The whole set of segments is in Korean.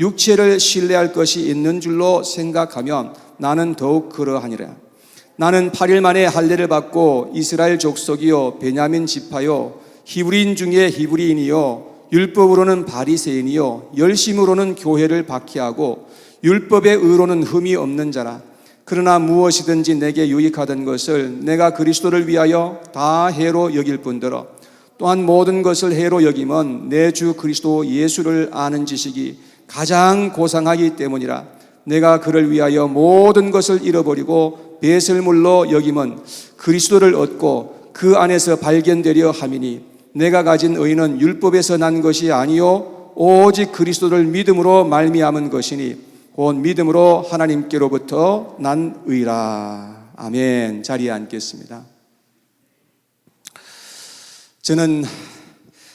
육체를 신뢰할 것이 있는 줄로 생각하면 나는 더욱 그러하니라. 나는 8일 만에 할례를 받고 이스라엘 족속이요 베냐민 지파요 히브리인 중에 히브리인이요 율법으로는 바리새인이요 열심으로는 교회를 박해하고 율법의 의로는 흠이 없는 자라 그러나 무엇이든지 내게 유익하던 것을 내가 그리스도를 위하여 다 해로 여길 뿐더러 또한 모든 것을 해로 여김은 내 주 그리스도 예수를 아는 지식이 가장 고상하기 때문이라 내가 그를 위하여 모든 것을 잃어버리고 배설물로 여김은 그리스도를 얻고 그 안에서 발견되려 함이니 내가 가진 의는 율법에서 난 것이 아니요 오직 그리스도를 믿음으로 말미암은 것이니 곧 믿음으로 하나님께로부터 난 의라 아멘 자리에 앉겠습니다. 저는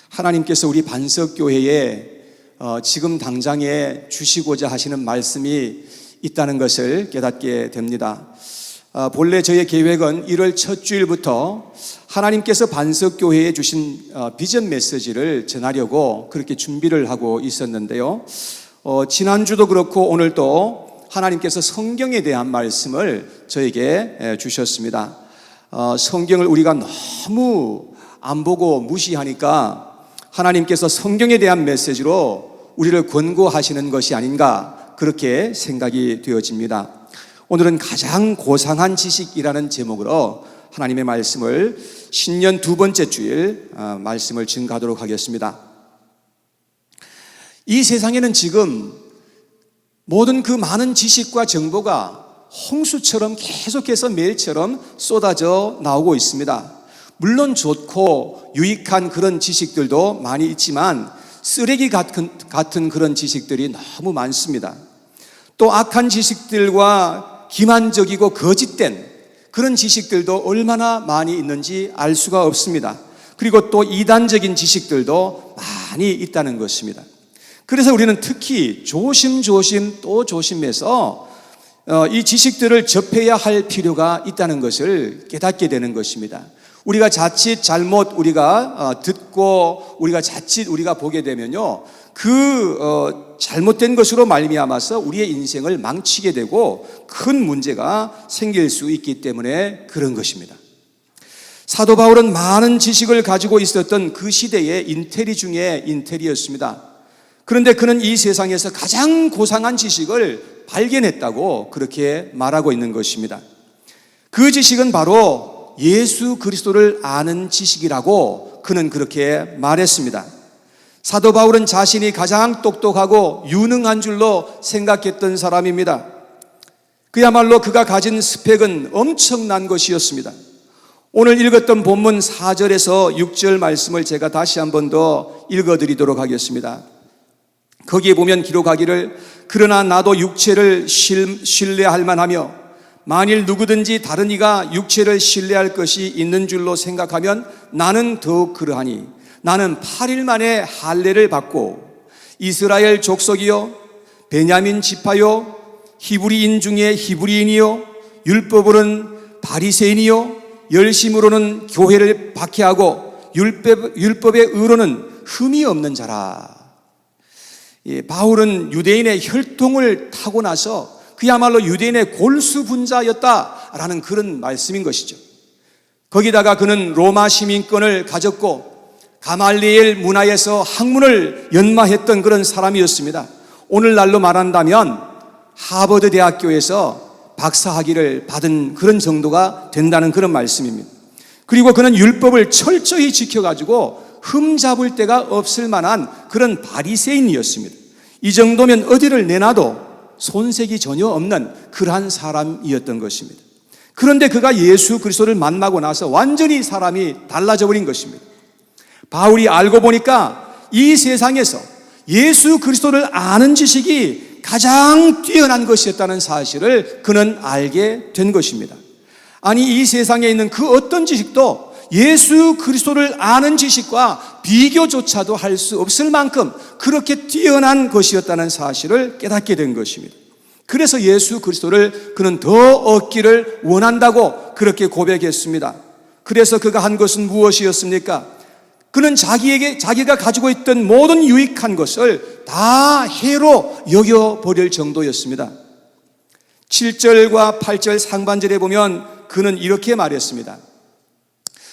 하나님께서 우리 반석교회에 어, 지금 당장에 주시고자 하시는 말씀이 있다는 것을 깨닫게 됩니다. 어, 본래 저의 계획은 1월 첫 주일부터 하나님께서 반석교회에 주신 어, 비전 메시지를 전하려고 그렇게 준비를 하고 있었는데요. 어, 지난주도 그렇고 오늘도 하나님께서 성경에 대한 말씀을 저에게 에, 주셨습니다. 어, 성경을 우리가 너무 안 보고 무시하니까 하나님께서 성경에 대한 메시지로 우리를 권고하시는 것이 아닌가 그렇게 생각이 되어집니다. 오늘은 가장 고상한 지식이라는 제목으로 하나님의 말씀을 신년 두 번째 주일 어, 말씀을 증가하도록 하겠습니다. 이 세상에는 지금 모든 그 많은 지식과 정보가 홍수처럼 계속해서 매일처럼 쏟아져 나오고 있습니다. 물론 좋고 유익한 그런 지식들도 많이 있지만 쓰레기 같은, 같은 그런 지식들이 너무 많습니다. 또 악한 지식들과 기만적이고 거짓된 그런 지식들도 얼마나 많이 있는지 알 수가 없습니다. 그리고 또 이단적인 지식들도 많이 있다는 것입니다. 그래서 우리는 특히 조심조심 또 조심해서 어, 이 지식들을 접해야 할 필요가 있다는 것을 깨닫게 되는 것입니다. 우리가 자칫 잘못 우리가 어, 듣고 우리가 자칫 우리가 보게 되면요 그 어, 잘못된 것으로 말미암아서 우리의 인생을 망치게 되고 큰 문제가 생길 수 있기 때문에 그런 것입니다. 사도 바울은 많은 지식을 가지고 있었던 그 시대의 인테리 중에 인테리였습니다. 그런데 그는 이 세상에서 가장 고상한 지식을 발견했다고 그렇게 말하고 있는 것입니다. 그 지식은 바로 예수 그리스도를 아는 지식이라고 그는 그렇게 말했습니다. 사도 바울은 자신이 가장 똑똑하고 유능한 줄로 생각했던 사람입니다. 그야말로 그가 가진 스펙은 엄청난 것이었습니다. 오늘 읽었던 본문 4절에서 6절 말씀을 제가 다시 한 번 더 읽어드리도록 하겠습니다. 거기에 보면 기록하기를 그러나 나도 육체를 신뢰할 만하며 만일 누구든지 다른 이가 육체를 신뢰할 것이 있는 줄로 생각하면 나는 더욱 그러하니 나는 8일 만에 할례를 받고 이스라엘 족속이요 베냐민 지파요 히브리인 중에 히브리인이요 율법으로는 바리새인이요 열심으로는 교회를 박해하고 율법, 율법의 의로는 흠이 없는 자라. 예, 바울은 유대인의 혈통을 타고 나서 그야말로 유대인의 골수 분자였다라는 그런 말씀인 것이죠. 거기다가 그는 로마 시민권을 가졌고 가말리엘 문화에서 학문을 연마했던 그런 사람이었습니다. 오늘날로 말한다면 하버드 대학교에서 박사학위를 받은 그런 정도가 된다는 그런 말씀입니다. 그리고 그는 율법을 철저히 지켜가지고 흠 잡을 데가 없을 만한 그런 바리새인이었습니다. 이 정도면 어디를 내놔도 손색이 전혀 없는 그러한 사람이었던 것입니다. 그런데 그가 예수 그리스도를 만나고 나서 완전히 사람이 달라져 버린 것입니다. 바울이 알고 보니까 이 세상에서 예수 그리스도를 아는 지식이 가장 뛰어난 것이었다는 사실을 그는 알게 된 것입니다. 아니, 이 세상에 있는 그 어떤 지식도 예수 그리스도를 아는 지식과 비교조차도 할 수 없을 만큼 그렇게 뛰어난 것이었다는 사실을 깨닫게 된 것입니다. 그래서 예수 그리스도를 그는 더 얻기를 원한다고 그렇게 고백했습니다. 그래서 그가 한 것은 무엇이었습니까? 그는 자기에게 자기가 가지고 있던 모든 유익한 것을 다 해로 여겨 버릴 정도였습니다. 7절과 8절 상반절에 보면 그는 이렇게 말했습니다.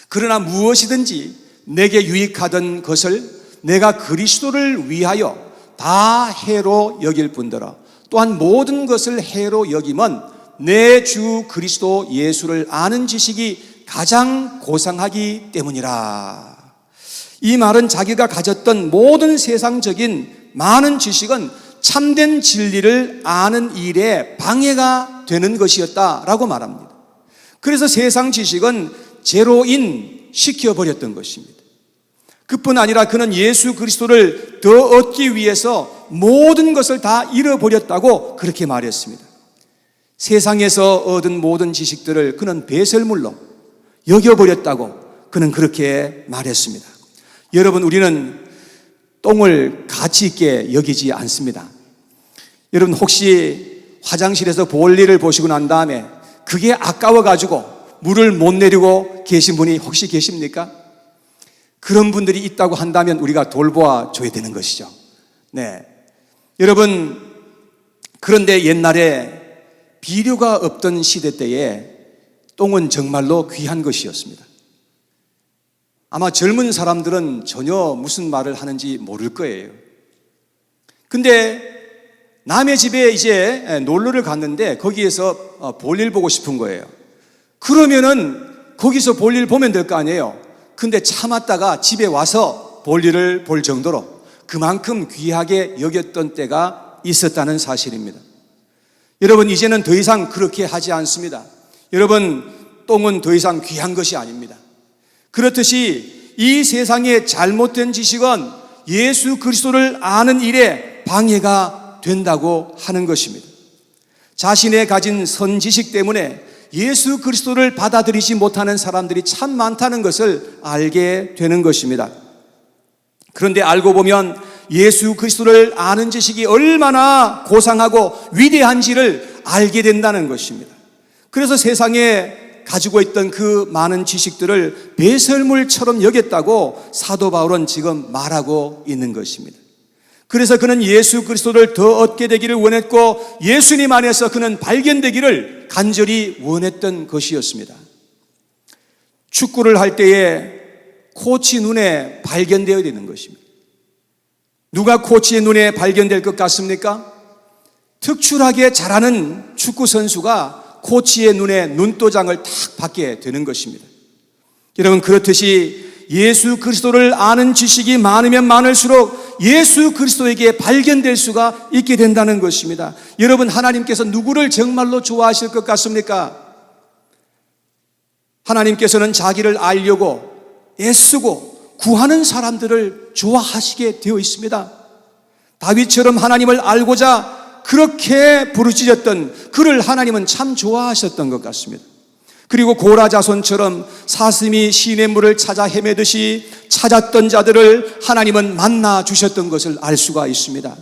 그러나 무엇이든지 내게 유익하던 것을 내가 그리스도를 위하여 다 해로 여길 뿐더러 또한 모든 것을 해로 여김은 내 주 그리스도 예수를 아는 지식이 가장 고상하기 때문이라. 이 말은 자기가 가졌던 모든 세상적인 많은 지식은 참된 진리를 아는 일에 방해가 되는 것이었다라고 말합니다. 그래서 세상 지식은 제로인 시켜버렸던 것입니다. 그뿐 아니라 그는 예수 그리스도를 더 얻기 위해서 모든 것을 다 잃어버렸다고 그렇게 말했습니다. 세상에서 얻은 모든 지식들을 그는 배설물로 여겨버렸다고 그는 그렇게 말했습니다. 여러분, 우리는 똥을 가치 있게 여기지 않습니다. 여러분, 혹시 화장실에서 볼일을 보시고 난 다음에 그게 아까워가지고 물을 못 내리고 계신 분이 혹시 계십니까? 그런 분들이 있다고 한다면 우리가 돌보아 줘야 되는 것이죠. 네. 여러분, 그런데 옛날에 비료가 없던 시대 때에 똥은 정말로 귀한 것이었습니다. 아마 젊은 사람들은 전혀 무슨 말을 하는지 모를 거예요. 근데 남의 집에 이제 놀러를 갔는데 거기에서 어, 볼일 보고 싶은 거예요. 그러면은 거기서 볼일 보면 될 거 아니에요. 근데 참았다가 집에 와서 볼일을 볼 정도로 그만큼 귀하게 여겼던 때가 있었다는 사실입니다. 여러분, 이제는 더 이상 그렇게 하지 않습니다. 여러분, 똥은 더 이상 귀한 것이 아닙니다. 그렇듯이 이 세상의 잘못된 지식은 예수 그리스도를 아는 일에 방해가 된다고 하는 것입니다. 자신의 가진 선지식 때문에 예수 그리스도를 받아들이지 못하는 사람들이 참 많다는 것을 알게 되는 것입니다. 그런데 알고 보면 예수 그리스도를 아는 지식이 얼마나 고상하고 위대한지를 알게 된다는 것입니다. 그래서 세상에 가지고 있던 그 많은 지식들을 배설물처럼 여겼다고 사도 바울은 지금 말하고 있는 것입니다. 그래서 그는 예수 그리스도를 더 얻게 되기를 원했고 예수님 안에서 그는 발견되기를 간절히 원했던 것이었습니다. 축구를 할 때에 코치 눈에 발견되어야 되는 것입니다. 누가 코치의 눈에 발견될 것 같습니까? 특출하게 잘하는 축구 선수가 코치의 눈에 눈도장을 탁 받게 되는 것입니다. 여러분 그렇듯이 예수 그리스도를 아는 지식이 많으면 많을수록 예수 그리스도에게 발견될 수가 있게 된다는 것입니다. 여러분 하나님께서 누구를 정말로 좋아하실 것 같습니까? 하나님께서는 자기를 알려고 애쓰고 구하는 사람들을 좋아하시게 되어 있습니다. 다윗처럼 하나님을 알고자 그렇게 부르짖었던 그를 하나님은 참 좋아하셨던 것 같습니다. 그리고 고라 자손처럼 사슴이 시냇물을 찾아 헤매듯이 찾았던 자들을 하나님은 만나 주셨던 것을 알 수가 있습니다.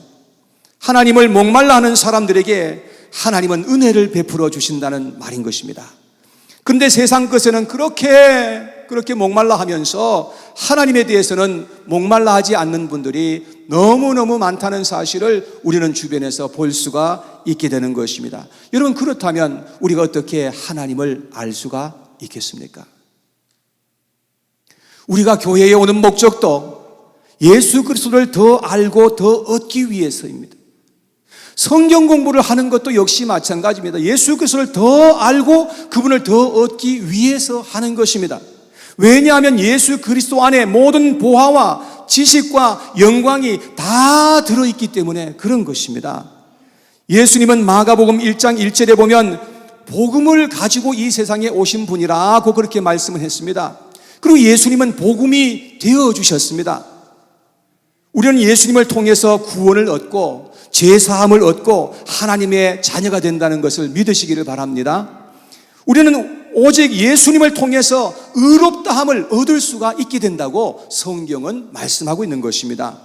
하나님을 목말라 하는 사람들에게 하나님은 은혜를 베풀어 주신다는 말인 것입니다. 근데 세상 것에는 그렇게 그렇게 목말라 하면서 하나님에 대해서는 목말라 하지 않는 분들이 너무너무 많다는 사실을 우리는 주변에서 볼 수가 있게 되는 것입니다. 여러분, 그렇다면 우리가 어떻게 하나님을 알 수가 있겠습니까? 우리가 교회에 오는 목적도 예수 그리스도를 더 알고 더 얻기 위해서입니다. 성경 공부를 하는 것도 역시 마찬가지입니다. 예수 그리스도를 더 알고 그분을 더 얻기 위해서 하는 것입니다. 왜냐하면 예수 그리스도 안에 모든 보화와 지식과 영광이 다 들어있기 때문에 그런 것입니다. 예수님은 마가복음 1장 1절에 보면 복음을 가지고 이 세상에 오신 분이라고 그렇게 말씀을 했습니다. 그리고 예수님은 복음이 되어 주셨습니다. 우리는 예수님을 통해서 구원을 얻고 죄 사함을 얻고 하나님의 자녀가 된다는 것을 믿으시기를 바랍니다. 우리는 오직 예수님을 통해서 의롭다함을 얻을 수가 있게 된다고 성경은 말씀하고 있는 것입니다.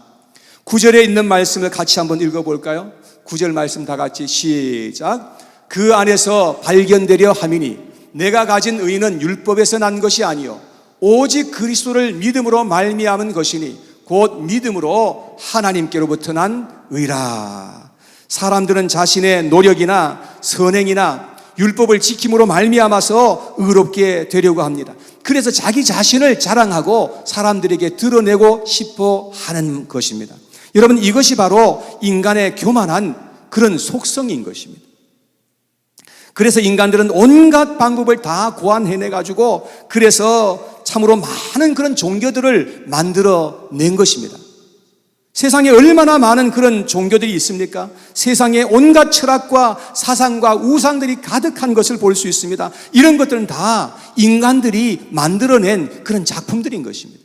구절에 있는 말씀을 같이 한번 읽어볼까요? 구절 말씀 다 같이 시작. 그 안에서 발견되려 함이니 내가 가진 의는 율법에서 난 것이 아니요 오직 그리스도를 믿음으로 말미암은 것이니 곧 믿음으로 하나님께로부터 난 의라. 사람들은 자신의 노력이나 선행이나 율법을 지킴으로 말미암아서 의롭게 되려고 합니다. 그래서 자기 자신을 자랑하고 사람들에게 드러내고 싶어 하는 것입니다. 여러분 이것이 바로 인간의 교만한 그런 속성인 것입니다. 그래서 인간들은 온갖 방법을 다 고안해내 가지고 그래서 참으로 많은 그런 종교들을 만들어 낸 것입니다. 세상에 얼마나 많은 그런 종교들이 있습니까? 세상에 온갖 철학과 사상과 우상들이 가득한 것을 볼 수 있습니다. 이런 것들은 다 인간들이 만들어낸 그런 작품들인 것입니다.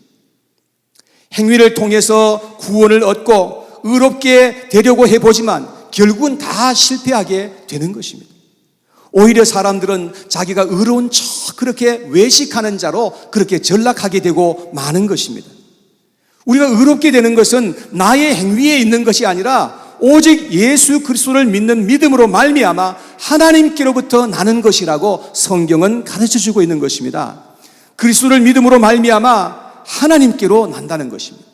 행위를 통해서 구원을 얻고 의롭게 되려고 해보지만 결국은 다 실패하게 되는 것입니다. 오히려 사람들은 자기가 의로운 척 그렇게 외식하는 자로 그렇게 전락하게 되고 마는 것입니다. 우리가 의롭게 되는 것은 나의 행위에 있는 것이 아니라 오직 예수 그리스도를 믿는 믿음으로 말미암아 하나님께로부터 나는 것이라고 성경은 가르쳐 주고 있는 것입니다. 그리스도를 믿음으로 말미암아 하나님께로 난다는 것입니다.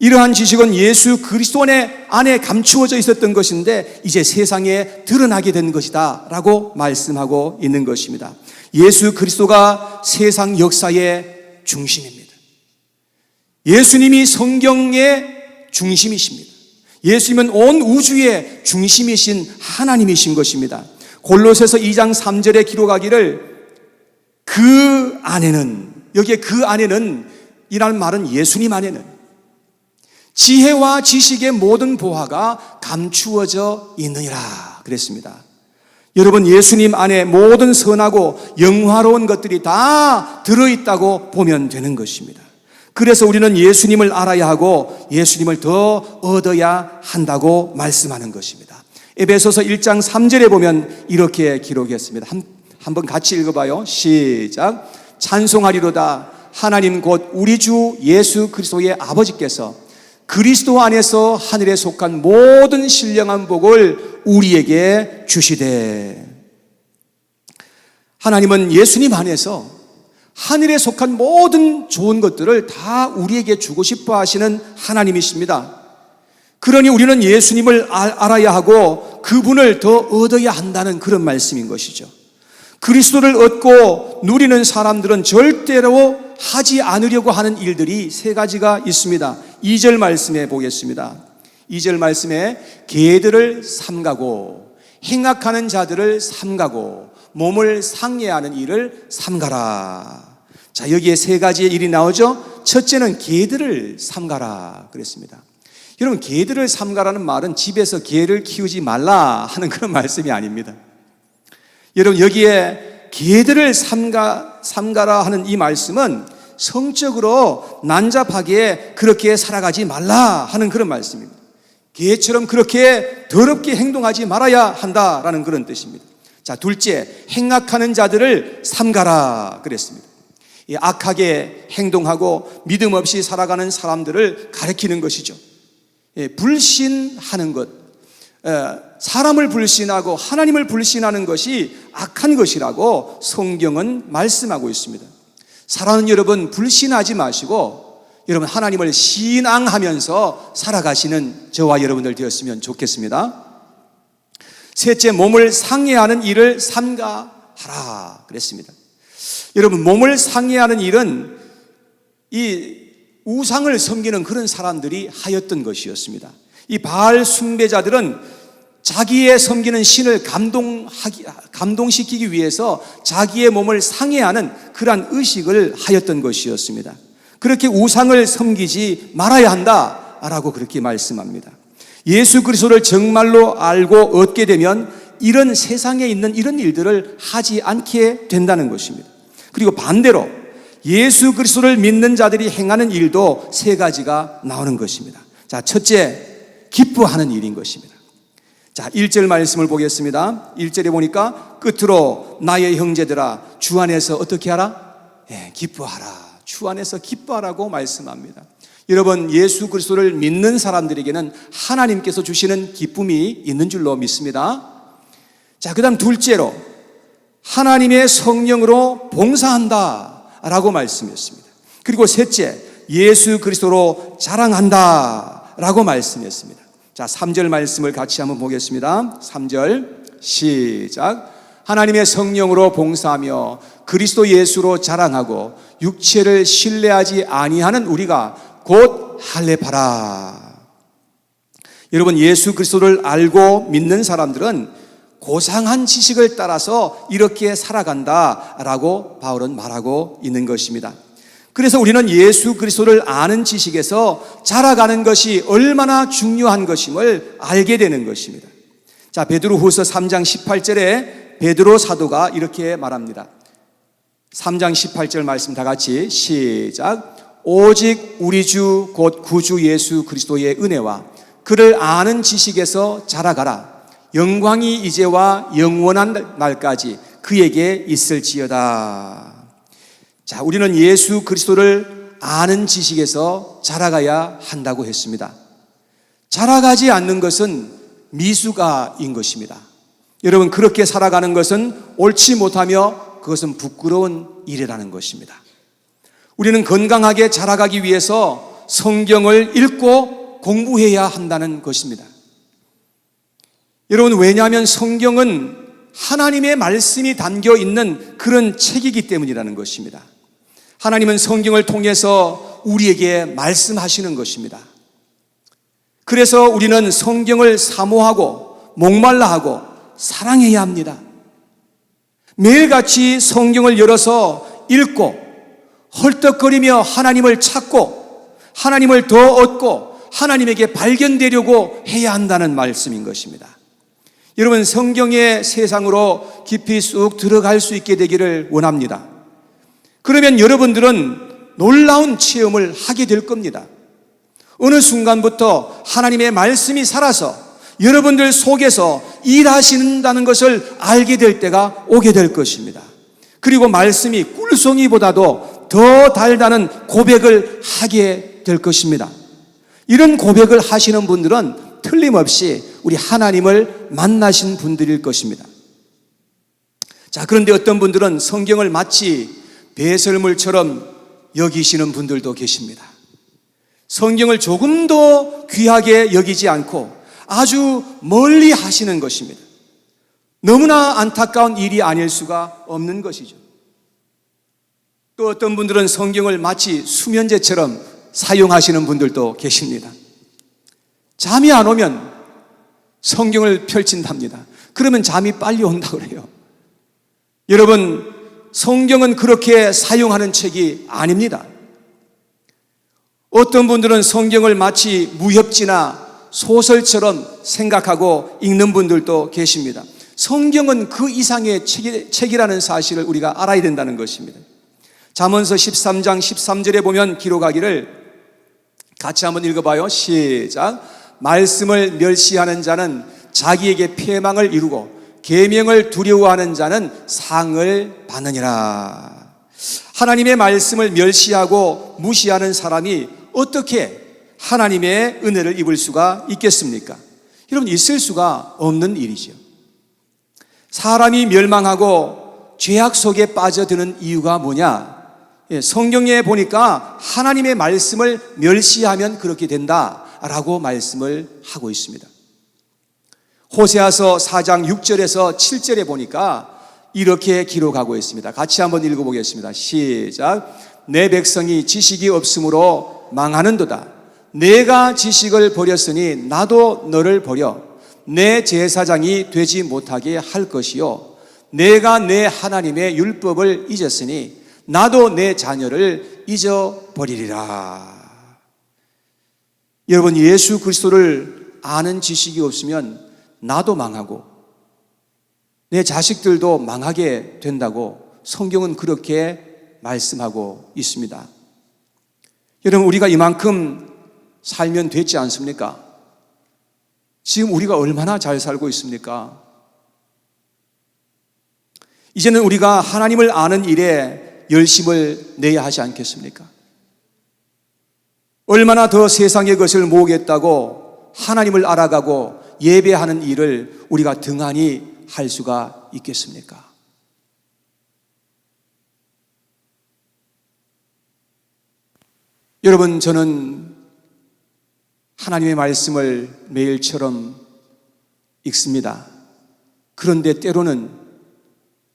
이러한 지식은 예수 그리스도 안에 감추어져 있었던 것인데 이제 세상에 드러나게 된 것이다라고 말씀하고 있는 것입니다. 예수 그리스도가 세상 역사의 중심입니다. 예수님이 성경의 중심이십니다. 예수님은 온 우주의 중심이신 하나님이신 것입니다. 골로새서 2장 3절에 기록하기를 그 안에는 여기에 그 안에는 이라는 말은 예수님 안에는 지혜와 지식의 모든 보화가 감추어져 있느니라 그랬습니다. 여러분 예수님 안에 모든 선하고 영화로운 것들이 다 들어 있다고 보면 되는 것입니다. 그래서 우리는 예수님을 알아야 하고 예수님을 더 얻어야 한다고 말씀하는 것입니다. 에베소서 1장 3절에 보면 이렇게 기록했습니다. 한, 한번 같이 읽어봐요. 시작. 찬송하리로다. 하나님 곧 우리 주 예수 그리스도의 아버지께서 그리스도 안에서 하늘에 속한 모든 신령한 복을 우리에게 주시되 하나님은 예수님 안에서 하늘에 속한 모든 좋은 것들을 다 우리에게 주고 싶어 하시는 하나님이십니다. 그러니 우리는 예수님을 알아야 하고 그분을 더 얻어야 한다는 그런 말씀인 것이죠. 그리스도를 얻고 누리는 사람들은 절대로 하지 않으려고 하는 일들이 세 가지가 있습니다. 2절 말씀에 보겠습니다. 2절 말씀에 개들을 삼가고 행악하는 자들을 삼가고 몸을 상해하는 일을 삼가라. 자, 여기에 세 가지의 일이 나오죠. 첫째는 개들을 삼가라 그랬습니다. 여러분, 개들을 삼가라는 말은 집에서 개를 키우지 말라 하는 그런 말씀이 아닙니다. 여러분, 여기에 개들을 삼가, 삼가라 하는 이 말씀은 성적으로 난잡하게 그렇게 살아가지 말라 하는 그런 말씀입니다. 개처럼 그렇게 더럽게 행동하지 말아야 한다라는 그런 뜻입니다. 자, 둘째, 행악하는 자들을 삼가라 그랬습니다. 악하게 행동하고 믿음 없이 살아가는 사람들을 가리키는 것이죠. 예, 불신하는 것, 사람을 불신하고 하나님을 불신하는 것이 악한 것이라고 성경은 말씀하고 있습니다. 사랑하는 여러분, 불신하지 마시고 여러분 하나님을 신앙하면서 살아가시는 저와 여러분들 되었으면 좋겠습니다. 셋째, 몸을 상해하는 일을 삼가하라 그랬습니다. 여러분, 몸을 상해하는 일은 이 우상을 섬기는 그런 사람들이 하였던 것이었습니다. 이 바알 숭배자들은 자기의 섬기는 신을 감동하기, 감동시키기 위해서 자기의 몸을 상해하는 그러한 의식을 하였던 것이었습니다. 그렇게 우상을 섬기지 말아야 한다라고 그렇게 말씀합니다. 예수 그리스도를 정말로 알고 얻게 되면 이런 세상에 있는 이런 일들을 하지 않게 된다는 것입니다. 그리고 반대로 예수 그리스도를 믿는 자들이 행하는 일도 세 가지가 나오는 것입니다. 자, 첫째, 기뻐하는 일인 것입니다. 자, 1절 말씀을 보겠습니다. 1절에 보니까 끝으로 나의 형제들아 주 안에서 어떻게 하라? 예, 기뻐하라. 주 안에서 기뻐하라고 말씀합니다. 여러분 예수 그리스도를 믿는 사람들에게는 하나님께서 주시는 기쁨이 있는 줄로 믿습니다. 자, 그다음 둘째로 하나님의 성령으로 봉사한다 라고 말씀했습니다. 그리고 셋째 예수 그리스도로 자랑한다 라고 말씀했습니다. 자, 3절 말씀을 같이 한번 보겠습니다. 3절 시작. 하나님의 성령으로 봉사하며 그리스도 예수로 자랑하고 육체를 신뢰하지 아니하는 우리가 곧 할례파라. 여러분 예수 그리스도를 알고 믿는 사람들은 고상한 지식을 따라서 이렇게 살아간다라고 바울은 말하고 있는 것입니다. 그래서 우리는 예수 그리스도를 아는 지식에서 자라가는 것이 얼마나 중요한 것임을 알게 되는 것입니다. 자, 베드로후서 3장 18절에 베드로 사도가 이렇게 말합니다. 3장 18절 말씀 다 같이 시작. 오직 우리 주 곧 구주 예수 그리스도의 은혜와 그를 아는 지식에서 자라가라. 영광이 이제와 영원한 날까지 그에게 있을지어다. 자, 우리는 예수 그리스도를 아는 지식에서 자라가야 한다고 했습니다. 자라가지 않는 것은 미수가인 것입니다. 여러분, 그렇게 살아가는 것은 옳지 못하며 그것은 부끄러운 일이라는 것입니다. 우리는 건강하게 자라가기 위해서 성경을 읽고 공부해야 한다는 것입니다. 여러분, 왜냐하면 성경은 하나님의 말씀이 담겨 있는 그런 책이기 때문이라는 것입니다. 하나님은 성경을 통해서 우리에게 말씀하시는 것입니다. 그래서 우리는 성경을 사모하고 목말라 하고 사랑해야 합니다. 매일같이 성경을 열어서 읽고 헐떡거리며 하나님을 찾고 하나님을 더 얻고 하나님에게 발견되려고 해야 한다는 말씀인 것입니다. 여러분 성경의 세상으로 깊이 쑥 들어갈 수 있게 되기를 원합니다. 그러면 여러분들은 놀라운 체험을 하게 될 겁니다. 어느 순간부터 하나님의 말씀이 살아서 여러분들 속에서 일하신다는 것을 알게 될 때가 오게 될 것입니다. 그리고 말씀이 꿀송이보다도 더 달다는 고백을 하게 될 것입니다. 이런 고백을 하시는 분들은 틀림없이 우리 하나님을 만나신 분들일 것입니다. 자, 그런데 어떤 분들은 성경을 마치 배설물처럼 여기시는 분들도 계십니다. 성경을 조금 더 귀하게 여기지 않고 아주 멀리 하시는 것입니다. 너무나 안타까운 일이 아닐 수가 없는 것이죠. 또 어떤 분들은 성경을 마치 수면제처럼 사용하시는 분들도 계십니다. 잠이 안 오면 성경을 펼친답니다. 그러면 잠이 빨리 온다 그래요. 여러분, 성경은 그렇게 사용하는 책이 아닙니다. 어떤 분들은 성경을 마치 무협지나 소설처럼 생각하고 읽는 분들도 계십니다. 성경은 그 이상의 책이 라는 사실을 우리가 알아야 된다는 것입니다. 잠언서 13장 13절에 보면 기록하기를 같이 한번 읽어봐요. 시작. 말씀을 멸시하는 자는 자기에게 폐망을 이루고 계명을 두려워하는 자는 상을 받느니라. 하나님의 말씀을 멸시하고 무시하는 사람이 어떻게 하나님의 은혜를 입을 수가 있겠습니까? 여러분 있을 수가 없는 일이죠. 사람이 멸망하고 죄악 속에 빠져드는 이유가 뭐냐? 예, 성경에 보니까 하나님의 말씀을 멸시하면 그렇게 된다 라고 말씀을 하고 있습니다. 호세아서 4장 6절에서 7절에 보니까 이렇게 기록하고 있습니다. 같이 한번 읽어보겠습니다. 시작. 내 백성이 지식이 없으므로 망하는도다. 내가 지식을 버렸으니 나도 너를 버려 내 제사장이 되지 못하게 할 것이요. 내가 내 하나님의 율법을 잊었으니 나도 내 자녀를 잊어버리리라. 여러분, 예수 그리스도를 아는 지식이 없으면 나도 망하고 내 자식들도 망하게 된다고 성경은 그렇게 말씀하고 있습니다. 여러분, 우리가 이만큼 살면 됐지 않습니까? 지금 우리가 얼마나 잘 살고 있습니까? 이제는 우리가 하나님을 아는 일에 열심을 내야 하지 않겠습니까? 얼마나 더 세상의 것을 모으겠다고 하나님을 알아가고 예배하는 일을 우리가 등한히 할 수가 있겠습니까? 여러분, 저는 하나님의 말씀을 매일처럼 읽습니다. 그런데 때로는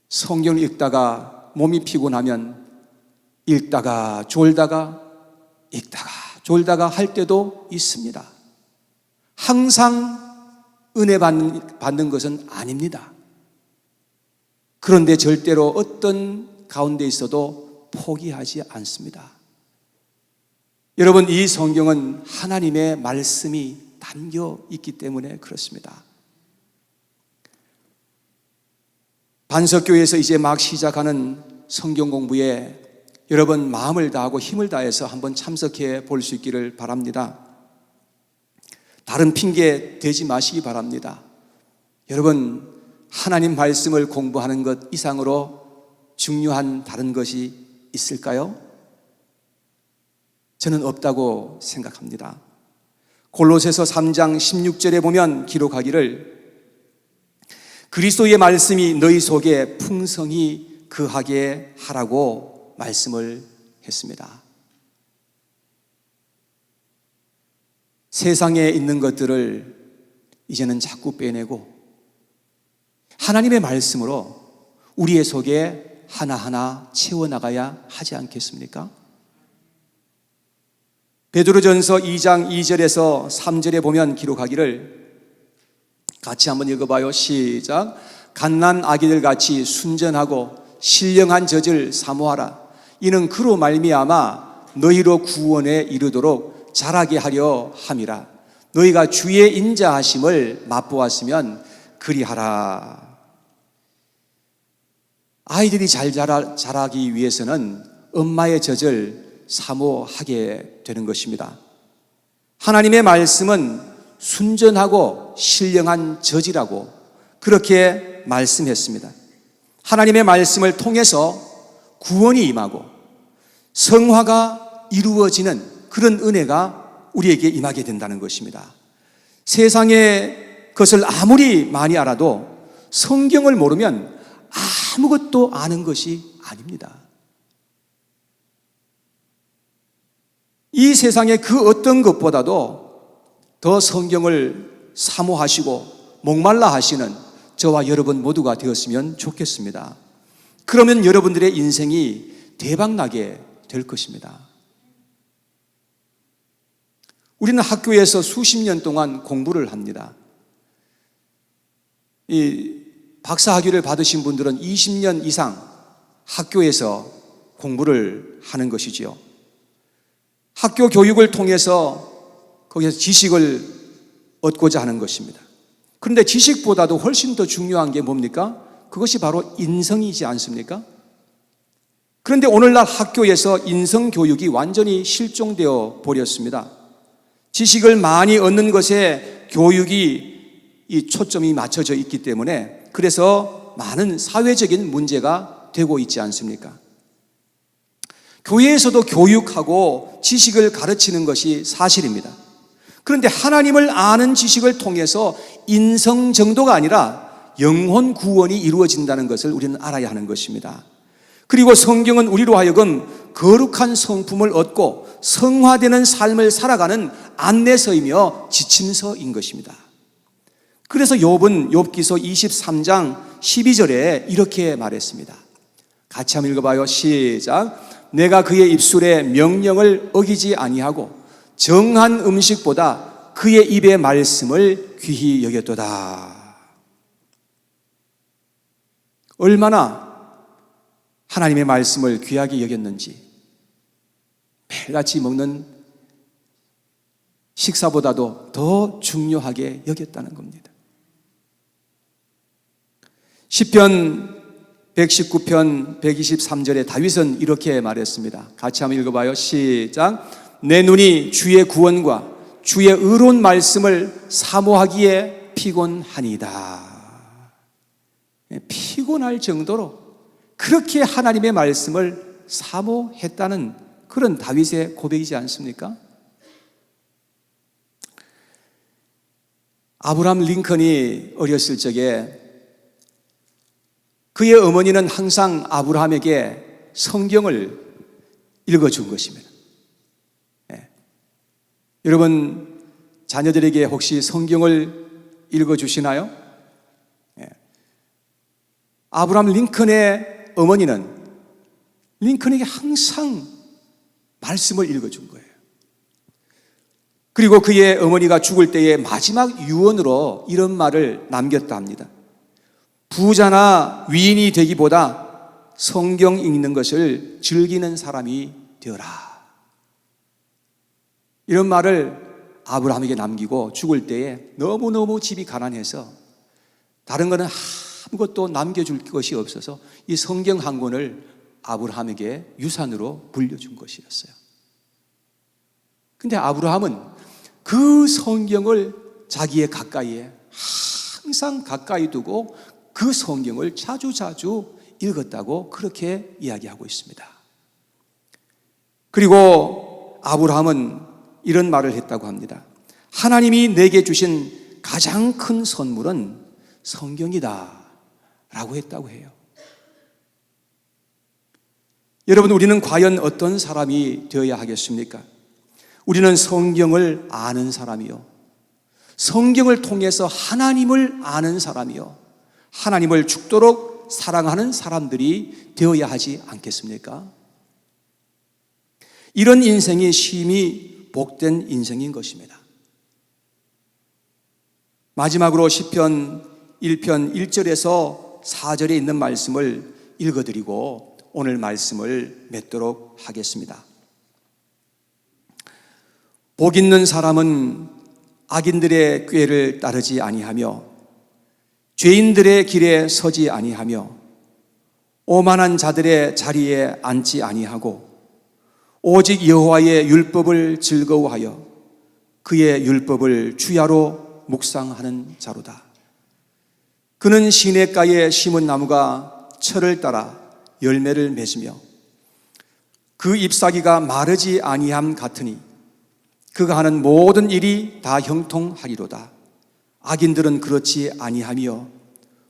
성경을 읽다가 몸이 피곤하면 읽다가 졸다가 읽다가 졸다가 할 때도 있습니다. 항상 은혜 받는, 받는 것은 아닙니다. 그런데 절대로 어떤 가운데 있어도 포기하지 않습니다. 여러분, 이 성경은 하나님의 말씀이 담겨 있기 때문에 그렇습니다. 반석교회에서 이제 막 시작하는 성경 공부에 여러분 마음을 다하고 힘을 다해서 한번 참석해 볼 수 있기를 바랍니다. 다른 핑계 대지 마시기 바랍니다. 여러분, 하나님 말씀을 공부하는 것 이상으로 중요한 다른 것이 있을까요? 저는 없다고 생각합니다. 골로새서 3장 16절에 보면 기록하기를 그리스도의 말씀이 너희 속에 풍성히 그하게 하라고 말씀을 했습니다. 세상에 있는 것들을 이제는 자꾸 빼내고 하나님의 말씀으로 우리의 속에 하나하나 채워나가야 하지 않겠습니까? 베드로전서 2장 2절에서 3절에 보면 기록하기를 같이 한번 읽어봐요. 시작. 갓난 아기들 같이 순전하고 신령한 젖을 사모하라. 이는 그로 말미암아 너희로 구원에 이르도록 자라게 하려 함이라. 너희가 주의 인자하심을 맛보았으면 그리하라. 아이들이 잘 자라, 자라기 위해서는 엄마의 젖을 사모하게 되는 것입니다. 하나님의 말씀은 순전하고 신령한 젖이라고 그렇게 말씀했습니다. 하나님의 말씀을 통해서 구원이 임하고 성화가 이루어지는 그런 은혜가 우리에게 임하게 된다는 것입니다. 세상의 것을 아무리 많이 알아도 성경을 모르면 아무것도 아는 것이 아닙니다. 이 세상의 그 어떤 것보다도 더 성경을 사모하시고 목말라 하시는 저와 여러분 모두가 되었으면 좋겠습니다. 그러면 여러분들의 인생이 대박나게 될 것입니다. 우리는 학교에서 수십 년 동안 공부를 합니다. 이 박사 학위를 받으신 분들은 20년 이상 학교에서 공부를 하는 것이지요. 학교 교육을 통해서 거기서 지식을 얻고자 하는 것입니다. 그런데 지식보다도 훨씬 더 중요한 게 뭡니까? 그것이 바로 인성이지 않습니까? 그런데 오늘날 학교에서 인성 교육이 완전히 실종되어 버렸습니다. 지식을 많이 얻는 것에 교육이 이 초점이 맞춰져 있기 때문에 그래서 많은 사회적인 문제가 되고 있지 않습니까? 교회에서도 교육하고 지식을 가르치는 것이 사실입니다. 그런데 하나님을 아는 지식을 통해서 인성 정도가 아니라 영혼 구원이 이루어진다는 것을 우리는 알아야 하는 것입니다. 그리고 성경은 우리로 하여금 거룩한 성품을 얻고 성화되는 삶을 살아가는 안내서이며 지침서인 것입니다. 그래서 욥은 욥기서 23장 12절에 이렇게 말했습니다. 같이 한번 읽어 봐요. 시작. 내가 그의 입술에 명령을 어기지 아니하고 정한 음식보다 그의 입의 말씀을 귀히 여겼도다. 얼마나 하나님의 말씀을 귀하게 여겼는지 매일같이 먹는 식사보다도 더 중요하게 여겼다는 겁니다. 10편 119편 123절에 다윗은 이렇게 말했습니다. 같이 한번 읽어봐요. 시작. 내 눈이 주의 구원과 주의 의로운 말씀을 사모하기에 피곤하니다. 예, 피곤할 정도로 그렇게 하나님의 말씀을 사모했다는 그런 다윗의 고백이지 않습니까? 아브라함 링컨이 어렸을 적에 그의 어머니는 항상 아브라함에게 성경을 읽어준 것입니다. 예. 여러분, 자녀들에게 혹시 성경을 읽어주시나요? 예. 아브라함 링컨의 어머니는 링컨에게 항상 말씀을 읽어준 거예요. 그리고 그의 어머니가 죽을 때의 마지막 유언으로 이런 말을 남겼다 합니다. 부자나 위인이 되기보다 성경 읽는 것을 즐기는 사람이 되어라. 이런 말을 아브라함에게 남기고 죽을 때에 너무너무 집이 가난해서 다른 거는 아무것도 남겨줄 것이 없어서 이 성경 한 권을 아브라함에게 유산으로 물려준 것이었어요. 근데 아브라함은 그 성경을 자기의 가까이에 항상 가까이 두고 그 성경을 자주자주 읽었다고 그렇게 이야기하고 있습니다. 그리고 아브라함은 이런 말을 했다고 합니다. 하나님이 내게 주신 가장 큰 선물은 성경이다. 라고 했다고 해요. 여러분, 우리는 과연 어떤 사람이 되어야 하겠습니까? 우리는 성경을 아는 사람이요. 성경을 통해서 하나님을 아는 사람이요. 하나님을 죽도록 사랑하는 사람들이 되어야 하지 않겠습니까? 이런 인생이 심히 복된 인생인 것입니다. 마지막으로 시편 1편 1절에서 4절에 있는 말씀을 읽어드리고 오늘 말씀을 맺도록 하겠습니다. 복 있는 사람은 악인들의 꾀를 따르지 아니하며 죄인들의 길에 서지 아니하며 오만한 자들의 자리에 앉지 아니하고 오직 여호와의 율법을 즐거워하여 그의 율법을 주야로 묵상하는 자로다. 그는 시냇가에 심은 나무가 철을 따라 열매를 맺으며 그 잎사귀가 마르지 아니함 같으니 그가 하는 모든 일이 다 형통하리로다. 악인들은 그렇지 아니하며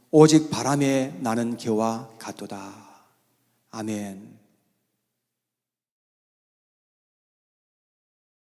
오직 바람에 나는 개와 같도다. 아멘.